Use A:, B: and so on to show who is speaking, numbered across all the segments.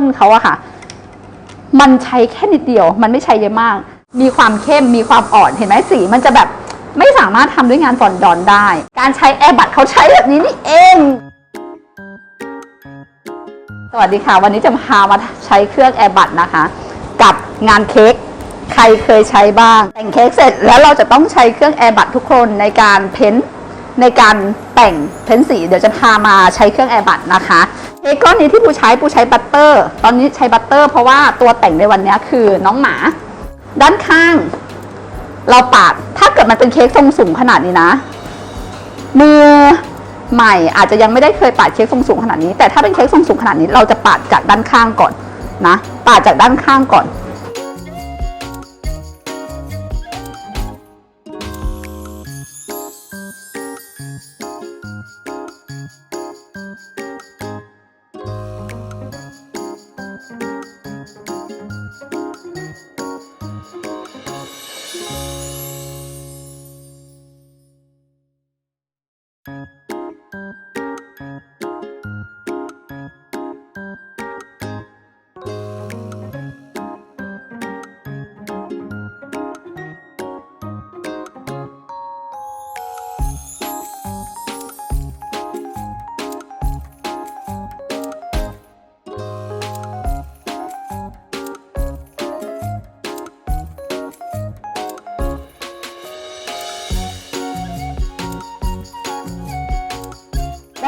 A: นเขาอะค่ะ มันใช้แค่นิดเดียว มันไม่ใช้เยอะมาก มีความเข้มมีความอ่อนเห็นไหมสี มันจะแบบไม่สามารถทำด้วยงานฟอนดอนได้ การใช้แอร์บัตเขาใช้แบบนี้นี่เอง สวัสดีค่ะ วันนี้จะพามาใช้เครื่องแอร์บัตนะคะ กับงานเค้กใครเคยใช้บ้าง แต่งเค้กเสร็จแล้วเราจะต้องใช้เครื่องแอร์บัตทุกคนในการเพ้นท์ในการแต่งเพ้นท์สี เดี๋ยวจะพามาใช้เครื่องแอร์บัตนะคะ เค้กก้อนนี้ที่ปูใช้ปูใช้บัตเตอร์ ตอนนี้ใช้บัตเตอร์ เพราะว่าตัวแต่งในวันนี้คือน้องหมา ด้านข้าง เราปาดถ้าเกิดมันเป็นเค้กทรงสูงขนาดนี้นะ มือใหม่อาจจะยังไม่ได้เคยปาดเค้กทรงสูงขนาดนี้ แต่ถ้าเป็นเค้กทรงสูงขนาดนี้เราจะปาดจากด้านข้างก่อนนะ ปาดจากด้านข้างก่อน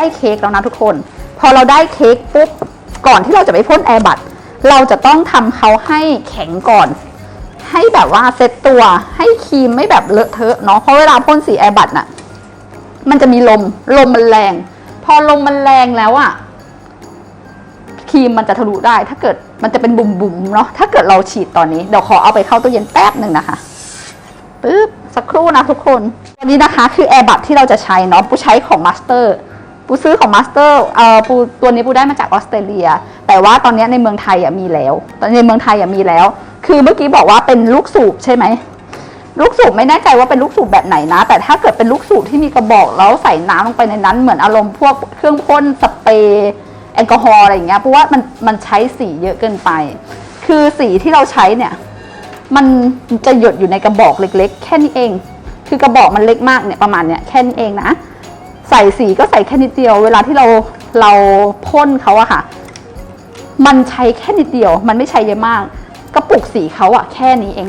A: ได้เค้กแล้วนะทุกคน พอเราได้เค้กปุ๊บก่อนที่เราจะไปพ่นแอร์บัตเราจะต้องทำเขาให้แข็งก่อน ให้แบบว่าเซตตัวให้ครีมไม่แบบเลอะเทอะเนาะเพราะเวลาพ่นสีแอร์บัตน่ะมันจะมีลมลมมันแรง พอลมมันแรงแล้วอะครีมมันจะทะลุได้ ถ้าเกิดมันจะเป็นบุ๋มๆเนาะถ้าเกิดเราฉีดตอนนี้เดี๋ยวขอเอาไปเข้าตู้เย็นแป๊บหนึ่งนะคะปึ๊บสักครู่นะทุกคนอันนี้นะคะคือแอร์บัตที่เราจะใช้เนาะปูใช้ของมาสเตอร์ ปูซื้อของมาสเตอร์เอ่อปูตัวนี้ปูได้มาจากออสเตรเลีย แต่ว่าตอนนี้ในเมืองไทยอะมีแล้ว ตอนในเมืองไทยอะมีแล้ว คือเมื่อกี้บอกว่าเป็นลูกสูบใช่ไหมลูกสูบไม่แน่ใจว่าเป็นลูกสูบแบบไหนนะ แต่ถ้าเกิดเป็นลูกสูบที่มีกระบอกแล้วใส่น้ำลงไปในนั้น เหมือนอารมณ์พวกเครื่องพ่นสเปรย์แอลกอฮอล์อะไรอย่างเงี้ยเพราะว่ามันมันใช้สีเยอะเกินไป คือสีที่เราใช้เนี่ย มันจะหยดอยู่ในกระบอกเล็ก ๆ แค่นี้เอง คือกระบอกมันเล็กมากเนี่ยประมาณเนี้ยแค่นี้เองนะ ใส่สีก็ใส่แค่นิดเดียว เวลาที่เราเราพ่นเขาอะค่ะ มันใช้แค่นิดเดียว มันไม่ใช้เยอะมากกระปุกสีเขาอะแค่นี้เอง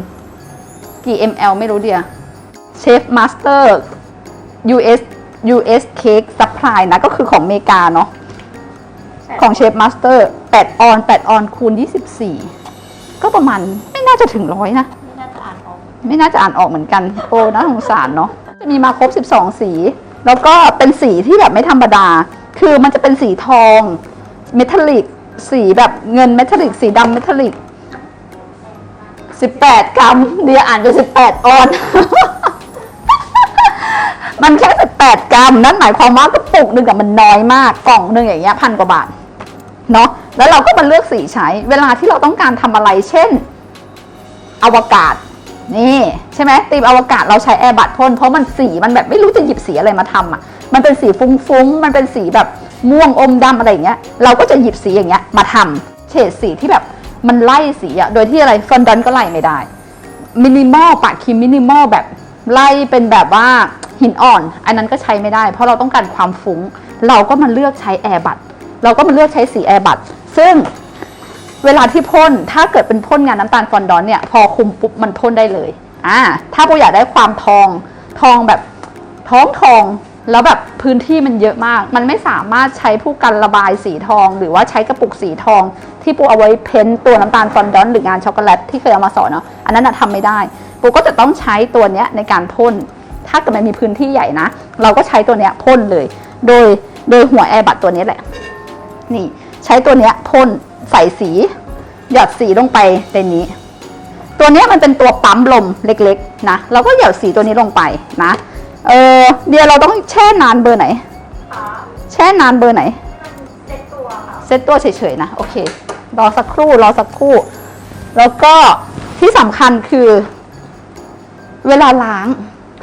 A: กี่ ml ไม่รู้เดียเชฟมาสเตอร์ US US Cake Supply นะ ก็คือของอเมริกาเนาะของเชฟมาสเตอร์8ออน8ออนคูณ 24 ก็ประมาณไม่น่าจะถึงร้อยนะ
B: ไม่น่าจะอ่านออก
A: ไม่น่าจะอ่านออกเหมือนกัน โอ้น่าสงสารเนาะจะมีมาครบ 12 สี แล้วก็เป็นสีที่แบบไม่ธรรมดา คือมันจะเป็นสีทอง เมทัลลิก สีแบบเงินเมทัลลิก สีดำเมทัลลิก 18 กรัม เดียอ่านจะ18 ออน มันแค่ 18 กรัม นั่นหมายความว่ากระปุกหนึ่งอะมันน้อยมาก กล่องหนึ่งอย่างเงี้ยพันกว่าบาท เนาะ แล้วเราก็มาเลือกสีใช้ เวลาที่เราต้องการทำอะไร เช่น อวกาศ นี่ใช่ไหมตีมอวกาศเราใช้แอร์บัตพ่นเพราะมันสีมันแบบไม่รู้จะหยิบสีอะไรมาทำอะมันเป็นสีฟุ้งๆ มันเป็นสีแบบม่วงอมดำอะไรอย่างเงี้ย เราก็จะหยิบสีอย่างเงี้ยมาทำเฉดสีที่แบบมันไล่สีอะโดยที่อะไรฟอนดอนก็ไล่ไม่ได้ มินิมอลปากครีมมินิมอลแบบไล่เป็นแบบว่าหินอ่อน อันนั้นก็ใช้ไม่ได้ เพราะเราต้องการความฟุ้ง เราก็มาเลือกใช้แอร์บัตเราก็มาเลือกใช้สีแอร์บัตซึ่ง เวลาที่พ่นถ้าเกิดเป็นพ่นงานน้ำตาลฟอนดอนเนี่ยพอคุมปุ๊บมันพ่นได้เลยอ่าถ้าปูอยากได้ความทองทองแบบท้องทองแล้วแบบพื้นที่มันเยอะมาก มันไม่สามารถใช้ผู้กันระบายสีทอง หรือว่าใช้กระปุกสีทอง ที่ปูเอาไว้เพ้นตัวน้ำตาลฟอนดอนหรืองานช็อกโกแลตที่เคยเอามาสอนเนาะอันนั้นนะทำไม่ได้ ปูก็จะต้องใช้ตัวเนี้ยในการพ่น ถ้าเกิดมันมีพื้นที่ใหญ่นะ เราก็ใช้ตัวเนี้ยพ่นเลย โดยโดยหัวแอร์บัตตัวนี้แหละ นี่ใช้ตัวเนี้ยพ่น ใส่สี หยอดสีลงไปในนี้ ตัวเนี้ยมันเป็นตัวปั๊มลมเล็กๆนะเราก็หยอดสีตัวนี้ลงไปนะเออเดี๋ยวเราต้องแช่นานเบอร์ไหน
B: ขา
A: แช่นานเบอร์ไหน
B: เซ็ตตัวค่ะ
A: เซตตัวเฉยๆนะโอเครอสักครู่รอสักครู่ แล้วก็ที่สำคัญคือ เวลาล้าง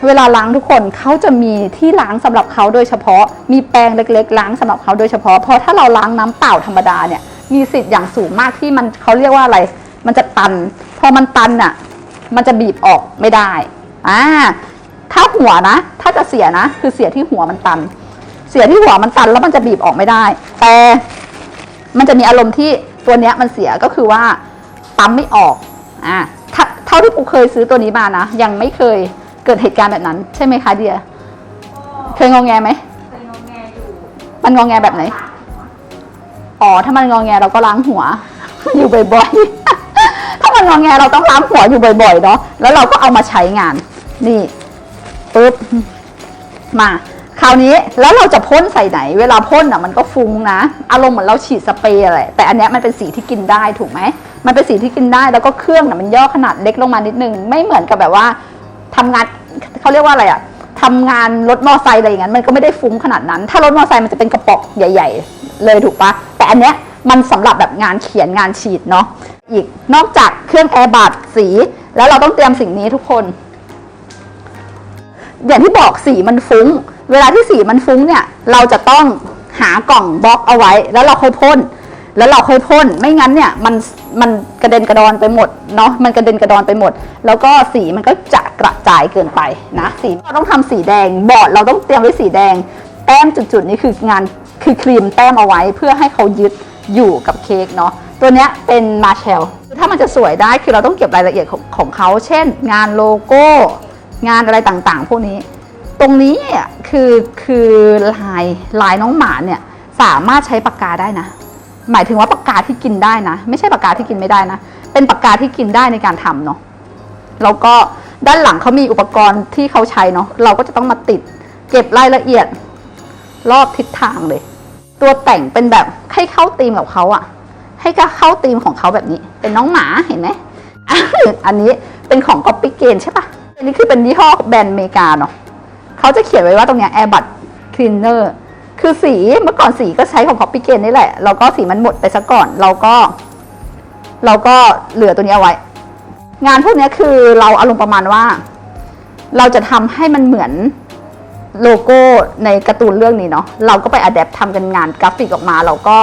A: เวลาล้างทุกคนเขาจะมีที่ล้างสำหรับเขาโดยเฉพาะ มีแปรงเล็กๆ ล้างสำหรับเขาโดยเฉพาะเพราะถ้าเราล้างน้ำเปล่าธรรมดาเนี่ย มีสิทธิ์อย่างสูงมากที่มันเขาเรียกว่าอะไร มันจะตัน พอมันตันอะ มันจะบีบออกไม่ได้ อ่า ถ้าหัวนะ ถ้าจะเสียนะ คือเสียที่หัวมันตัน เสียที่หัวมันตันแล้วมันจะบีบออกไม่ได้ แต่มันจะมีอารมณ์ที่ตัวเนี้ยมันเสียก็คือว่าปั๊มไม่ออก อ่าถ้าเท่าที่ปูเคยซื้อตัวนี้มานะ ยังไม่เคยเกิดเหตุการณ์แบบนั้น ใช่ไหมคะเดีย
B: ก็
A: เคยงองแงไหม
B: เคยงงแงอยู่
A: มันงองแงแบบไหน อ๋อถ้ามันงองแงเราก็ล้างหัว อยู่บ่อยๆ ถ้ามันงองแงเราต้องล้างหัวอยู่บ่อยๆเนาะแล้วเราก็เอามาใช้งาน นี่ปุ๊บมาคราวนี้แล้วเราจะพ่นใส่ไหน เวลาพ่นอะมันก็ฟุ้งนะอารมณ์เหมือนเราฉีดสเปรย์อะไรแต่อันเนี้ยมันเป็นสีที่กินได้ถูกไหมมันเป็นสีที่กินได้แล้วก็เครื่องน่ะมันย่อขนาดเล็กลงมานิดนึง ไม่เหมือนกับแบบว่าทำงานเขาเรียกว่าอะไรอะทำงานรถมอไซค์อะไรอย่างนั้นมันก็ไม่ได้ฟุ้งขนาดนั้น ถ้ารถมอไซค์มันจะเป็นกระป๋องใหญ่ ๆ เลยถูกปะ อันเนี้ยมันสำหรับแบบงานเขียนงานฉีดเนาะอีกนอกจากเครื่องแอร์บัดสี แล้วเราต้องเตรียมสิ่งนี้ทุกคน อย่างที่บอกสีมันฟุ้ง เวลาที่สีมันฟุ้งเนี่ย เราจะต้องหากล่องบล็อกเอาไว้ แล้วเราค่อยพ่นแล้วเราค่อยพ่นไม่งั้นเนี่ยมันมันกระเด็นกระดอนไปหมดเนาะมันกระเด็นกระดอนไปหมด แล้วก็สีมันก็จะกระจายเกินไปนะสีเราต้องทำสีแดงบอร์ดเราต้องเตรียมไว้สีแดงแต้มจุดๆนี้คืองาน คือครีมแต้มเอาไว้เพื่อให้เขายึดอยู่กับเค้กเนาะตัวเนี้ยเป็นมาเชลถ้ามันจะสวยได้คือเราต้องเก็บรายละเอียดของของเขา เช่น งานโลโก้ งานอะไรต่างๆ พวกนี้ ตรงนี้คือคือลายลายน้องหมาเนี่ยสามารถใช้ปากกาได้นะ หมายถึงว่าปากกาที่กินได้นะ ไม่ใช่ปากกาที่กินไม่ได้นะ เป็นปากกาที่กินได้ในการทำเนาะแล้วก็ด้านหลังเขามีอุปกรณ์ที่เขาใช้เนาะเราก็จะต้องมาติด เก็บรายละเอียด รอบทิศทางเลย ตัวแต่งเป็นแบบให้เข้าธีมกับเขาอะให้ก็เข้าธีมของเขาแบบนี้ เป็นน้องหมาเห็นไหมอันนี้เป็นของ Copy g a i n ใช่ปะอันนี้คือเป็นยี่ห้อแบรนด์อเมริกาเนาะเขาจะเขียนไว้ว่าตรงเนี้ย Airbud Cleaner คือสีเมื่อก่อนสีก็ใช้ของ Copy g a i n นี่แหละเราก็สีมันหมดไปซะก่อนเราก็ เราก็เหลือตัวนี้เอาไว้ งานพวกนี้คือเราอารมณ์ประมาณว่า เราจะทำให้มันเหมือน โลโก้ในการ์ตูนเรื่องนี้เนาะเราก็ไปอัดแอปทำกันงานกราฟิกออกมาเราก็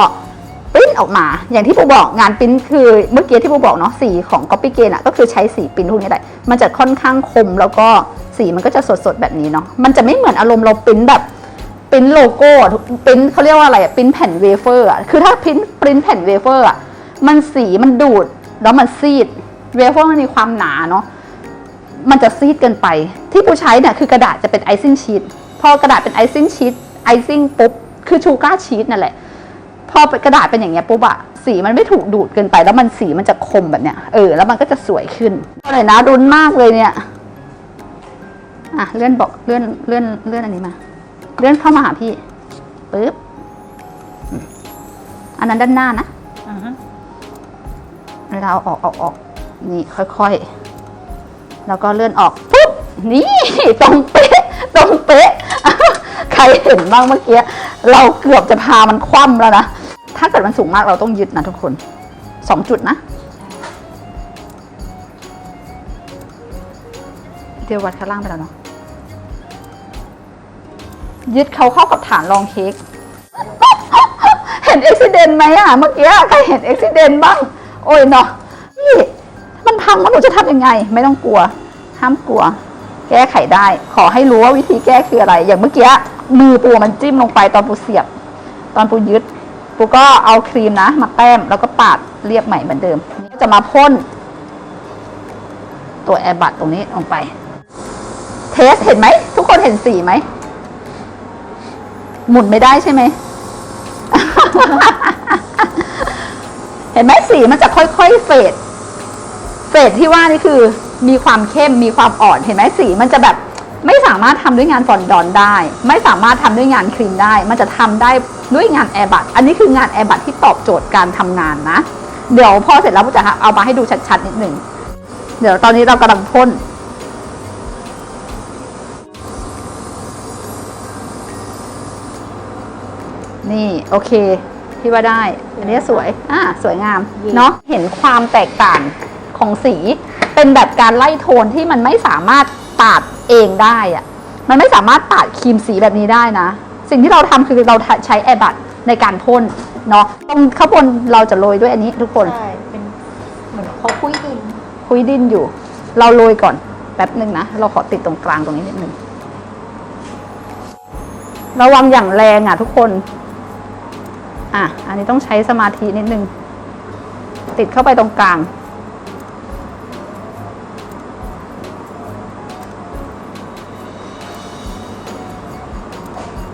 A: ปริ้นออกมา อย่างที่ปูบอกงานปริ้นคือเมื่อกี้ที่ปูบอกเนาะสีของ Copy g a i n อะก็คือใช้สีปริ้นพวกนี้แหละมันจะค่อนข้างคมแล้วก็สีมันก็จะสดๆแบบนี้เนาะมันจะไม่เหมือนอารมณ์เราปริ้นแบบปริ้นโลโก้ปริ้นเขาเรียกว่าอะไรอะปริ้นแผ่นเวเฟอร์อะคือถ้าปริ้นปริ้นแผ่นเวเฟอร์อะมันสีมันดูดแล้วมันซีดเวเฟอร์มันมีความหนาเนาะ มันจะซีดเกินไป ที่ปูใช้เนี่ยคือกระดาษจะเป็นไอซิ่งชีตพอกระดาษเป็นไอซิ่งชีตไอซิ่งปุ๊บคือชูการ์ชีตนั่นแหละ พอเป็นกระดาษเป็นอย่างเงี้ยปุ๊บอะสีมันไม่ถูกดูดเกินไป แล้วมันสีมันจะคมแบบเนี้ยเออแล้วมันก็จะสวยขึ้นก็เลยนะรุนมากเลยเนี่ยอะเลื่อนบอกเลื่อนเลื่อนเลื่อนอันนี้มา เลื่อนเข้ามาหาพี่ปึ๊บอืมอันนั้นด้านหน้านะ
B: อือฮึ
A: เวลาเอาออกเอาออกนี่ค่อยๆ แล้วก็เลื่อนออกปุ๊บนี่ตรงเป๊ะตรงเป๊ะใครเห็นบ้างเมื่อกี้เราเกือบจะพามันคว่ำแล้วนะถ้าเกิดมันสูงมากเราต้องยึดนะทุกคนสองจุดนะเดี๋ยววัดข้างล่างไปแล้วเนาะยึดเขาเข้ากับฐานรองเค้กเห็นอุบิเหตุไหมอะเมื่อกี้ใครเห็นอุบิเหตุบ้าง โอ้ยเนาะ นี่มันพังแล้วหนูจะทำยังไง ไม่ต้องกลัว ห้ามกลัว แก้ไขได้ ขอให้รู้ว่าวิธีแก้คืออะไร อย่างเมื่อกี้มือปูมันจิ้มลงไปตอนปูเสียบ ตอนปูยึด ปูก็เอาครีมนะ มาแต้มแล้วก็ปาดเรียบใหม่เหมือนเดิมจะมาพ่นตัวแอร์บัตตรงนี้ลงไป เทสเห็นไหม ทุกคนเห็นสีไหม หมุนไม่ได้ใช่ไหม เห็นไหมสีมันจะค่อยๆเฟด เฟดที่ว่านี่คือมีความเข้มมีความอ่อนเห็นไหมสีมันจะแบบไม่สามารถทำด้วยงานฟอนดอนได้ ไม่สามารถทำด้วยงานครีมได้ มันจะทำได้ด้วยงานแอร์บัตอันนี้คืองานแอร์บัตที่ตอบโจทย์การทำงานนะ เดี๋ยวพอเสร็จแล้วผมจะเอามาให้ดูชัดๆนิดหนึ่งเดี๋ยวตอนนี้เรากำลังพ่นนี่โอเคพี่ว่าได้ อันนี้สวยอ่าสวยงามเนาะเห็นความแตกต่าง ของสี เป็นแบบการไล่โทนที่มันไม่สามารถปาดเองได้อะมันไม่สามารถปาดครีมสีแบบนี้ได้นะ สิ่งที่เราทำคือเราใช้แอร์บัตในการพ่นเนาะตรงข้างบนเราจะโรยด้วยอันนี้ทุกคน
B: ใช่เป็นเหมือนเขาคุยดิน
A: คุยดินอยู่ เราโรยก่อนแป๊บหนึ่งนะเราขอติดตรงกลางตรงนี้นิดนึงระวังอย่างแรงอะทุกคน อะ อันนี้ต้องใช้สมาธินิดนึง ติดเข้าไปตรงกลาง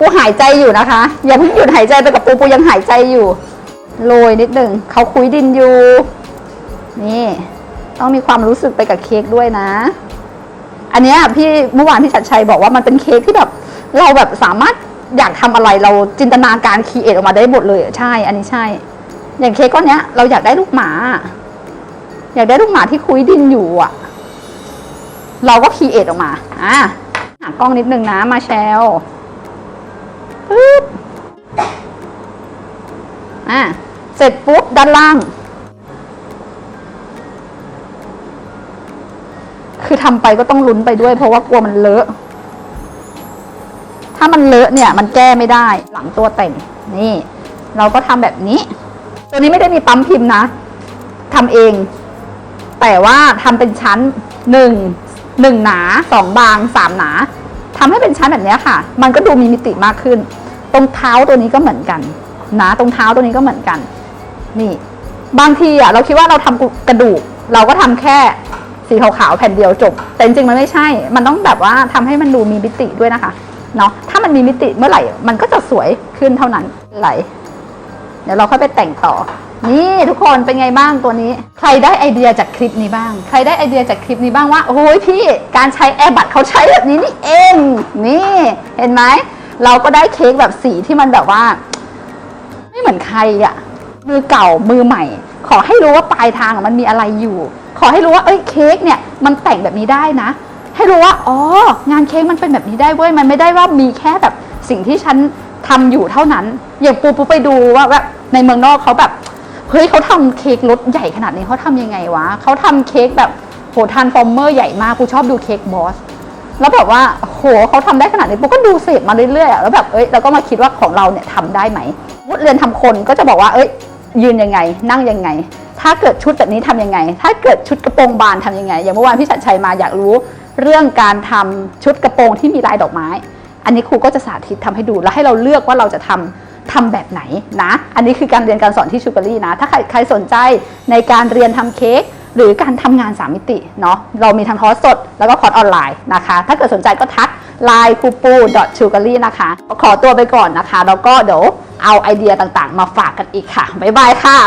A: ปูหายใจอยู่นะคะ อย่าเพิ่งหยุดหายใจไปกับปูปูยังหายใจอยู่ โรยนิดหนึ่งเขาคุยดินอยู่ นี่ ต้องมีความรู้สึกไปกับเค้กด้วยนะ อันนี้พี่เมื่อวานพี่ชัดชัยบอกว่ามันเป็นเค้กที่แบบ เราแบบสามารถอยากทำอะไรเราจินตนาการคีเอทออกมาได้หมดเลยใช่ อันนี้ใช่ อย่างเค้กก้อนเนี้ย เราอยากได้ลูกหมา อยากได้ลูกหมาที่คุยดินอยู่อะ เราก็คีเอทออกมาอะหากล้องนิดนึงนะมาแชล ปึ๊บอะเสร็จปุ๊บด้านล่าง คือทำไปก็ต้องลุ้นไปด้วย เพราะว่ากลัวมันเลอะ ถ้ามันเลอะเนี่ย มันแก้ไม่ได้หลังตัวแต่งนี่ เราก็ทำแบบนี้ ตัวนี้ไม่ได้มีปั๊มพิมพ์นะทำเอง แต่ว่าทำเป็นชั้นหนึ่งหนึ่งหนาสองบางสามหนาทำให้เป็นชั้นแบบนี้ค่ะ มันก็ดูมีมิติมากขึ้น ตรงเท้าตัวนี้ก็เหมือนกันนะตรงเท้าตัวนี้ก็เหมือนกัน นี่ บางทีอะเราคิดว่าเราทำกระดูก เราก็ทำแค่สีขาวๆแผ่นเดียวจบ แต่จริงๆมันไม่ใช่ มันต้องแบบว่าทำให้มันดูมีมิติด้วยนะคะเนาะถ้ามันมีมิติเมื่อไหร่ มันก็จะสวยขึ้นเท่านั้นไหลเดี๋ยวเราค่อยไปแต่งต่อ นี่ทุกคนเป็นไงบ้างตัวนี้ ใครได้ไอเดียจากคลิปนี้บ้าง ใครได้ไอเดียจากคลิปนี้บ้างว่าโอ้ยพี่การใช้แอร์บัตเขาใช้แบบนี้นี่เองนี่เห็นไหม เราก็ได้เค้กแบบสีที่มันแบบว่า ไม่เหมือนใครอะมือเก่ามือใหม่ ขอให้รู้ว่าปลายทางมันมีอะไรอยู่ ขอให้รู้ว่าเอ้ยเค้กเนี่ย มันแต่งแบบนี้ได้นะ ให้รู้ว่าอ๋องานเค้กมันเป็นแบบนี้ได้เว้ยมันไม่ได้ว่ามีแค่แบบสิ่งที่ฉันทำอยู่เท่านั้น อย่างปูปูไปดูว่าแบบในเมืองนอกเขาแบบเฮ้ยเขาทำเค้กรถใหญ่ขนาดนี้เขาทำยังไงวะเขาทำเค้กแบบโหทานฟอร์เมอร์ใหญ่มากกูชอบดูเค้กบอสแล้วแบบว่าโห โหเขาทำได้ขนาดนี้ปุ๊กก็ดูเสพมาเรื่อยๆแล้วแบบเอ้ยเราก็มาคิดว่าของเราเนี่ยทำได้ไหมวุฒิเรียนทำคนก็จะบอกว่าเอ้ย ยืนยังไง นั่งยังไง ถ้าเกิดชุดแบบนี้ทำยังไง ถ้าเกิดชุดกระโปรงบานทำยังไง อย่างเมื่อวานพี่ชัดชัยมาอยากรู้เรื่องการทำชุดกระโปรงที่มีลายดอกไม้ อันนี้ครูก็จะสาธิตทำให้ดูแล้วให้เราเลือกว่าเราจะทำทำแบบไหนนะ อันนี้คือการเรียนการสอนที่ชูการีนะ ถ้าใครใครสนใจในการเรียนทำเค้ก หรือการทำงาน 3 มิติเนาะเรามีทั้งคอร์สสด แล้วก็คอร์สออนไลน์นะคะ ถ้าเกิดสนใจก็ทัก line คูปู c h u g a r y นะคะ ขอตัวไปก่อนนะคะ แล้วก็เดี๋ยวเอาไอเดียต่างๆ มาฝากกันอีกค่ะ บ๊ายบายค่ะ